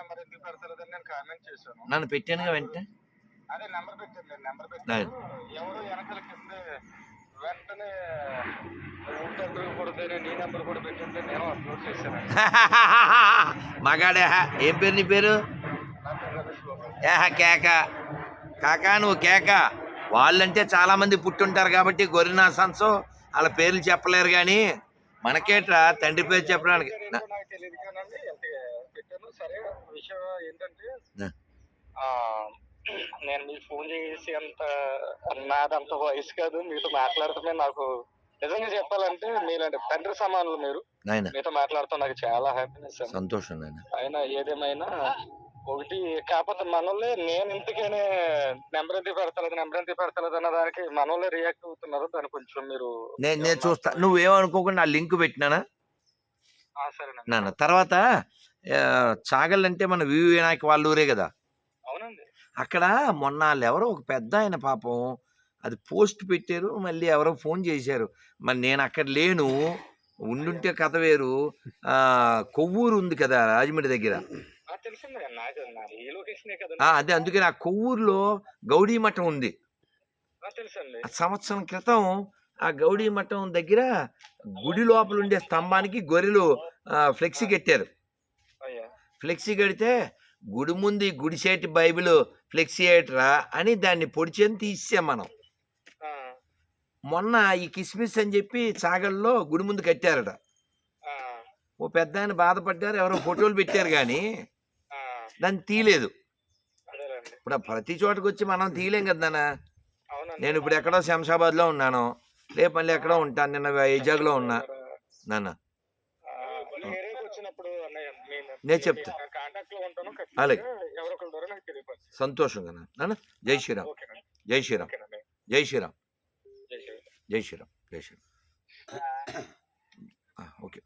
Number ఎందుకు పెడతలేదని నేను comment చేశాను. నన్ను పెట్టానుగా వెంటనే? అదే నెంబర్ పెట్టాను నెంబర్. పెట్టాను. ఎవరు వెనకాల కింద వెంటనే మగాడే ఏం పేరు నీ పేరు? ఏహ కేక. కాకా నువ్వు కేక. వాళ్ళంటే చాలా మంది పుట్టుంటారు కాబట్టి గొరినా సన్సో వాళ్ళ పేర్లు చెప్పలేరు కానీ మనకేట్రా తండ్రి పేరు చెప్పడానికి. తెలియదు కానండి ఎంత పెట్టాను. సరే విషయం ఏంటంటే నేను మీకు ఫోన్ చేసి అంత నాదంత వయసు కాదు మీతో మాట్లాడుతున్నా నాకు. నిజంగా చెప్పాలంటే మీలాంటి తండ్రి సమానులు మీరు. మీతో మాట్లాడుతూ నాకు చాలా హ్యాపీనెస్ సంతోషం అయినా ఏదేమైనా ఒకటి కాకపోతే మనోళ్ళే నేను ఇంతకనే నెంబర్ ఎందుకు పెడతలేదు నెంబర్ ఎందుకు పెడతలేదు అన్న దానికి మనోళ్ళే రియాక్ట్ అవుతున్నారు. దాన్ని కొంచెం మీరు నేను చూస్తా. నువ్వేమనుకోకుండా లింక్ పెట్టినానా? నాన్న తర్వాత ఆ, చాగళ్ళంటే మన వివి వినాయక్ వాళ్ళ ఊరే కదా. అవునండి. అక్కడ మొన్న వాళ్ళు ఎవరో ఒక పెద్ద ఆయన పాపం అది పోస్ట్ పెట్టారు మళ్ళీ ఎవరో ఫోన్ చేశారు. మరి నేను అక్కడ లేను ఉండుంటే కథ వేరు. ఆ, కొవ్వూరు ఉంది కదా రాజమండ్రి దగ్గర. అదే అందుకని ఆ కొవ్వూరులో గౌడీ మఠం ఉంది. సంవత్సరం క్రితం ఆ గౌడీ మఠం దగ్గర గుడి లోపల ఉండే స్తంభానికి గొర్రెలు ఫ్లెక్సీ కట్టారు. ఫ్లెక్సీ కడితే గుడి ముందు గుడిసేటి బైబిల్ ఫ్లెక్సీ ఏట్రా అని దాన్ని పొడిచేని తీసాం మనం. మొన్న ఈ కిస్మిస్ అని చెప్పి చాగల్లో గుడి ముందు కట్టారట. ఓ పెద్ద ఆయన బాధపడ్డారు ఎవరో ఫోటోలు పెట్టారు కానీ దాన్ని తీయలేదు. ఇప్పుడు ప్రతి చోటకి వచ్చి మనం తీయలేం కదా నేను ఇప్పుడు ఎక్కడో శంషాబాద్లో ఉన్నాను. రేపు మళ్ళీ ఎక్కడో ఉంటాను. నిన్న వైజాగ్లో ఉన్నా. నాన్న. నేను- చెప్తా. అలాగే. సంతోషంగా నాన్న. జై శ్రీరామ్. జై శ్రీరామ్. జై శ్రీరామ్. జై శ్రీరామ్. జై శ్రీరామ్. ఓకే.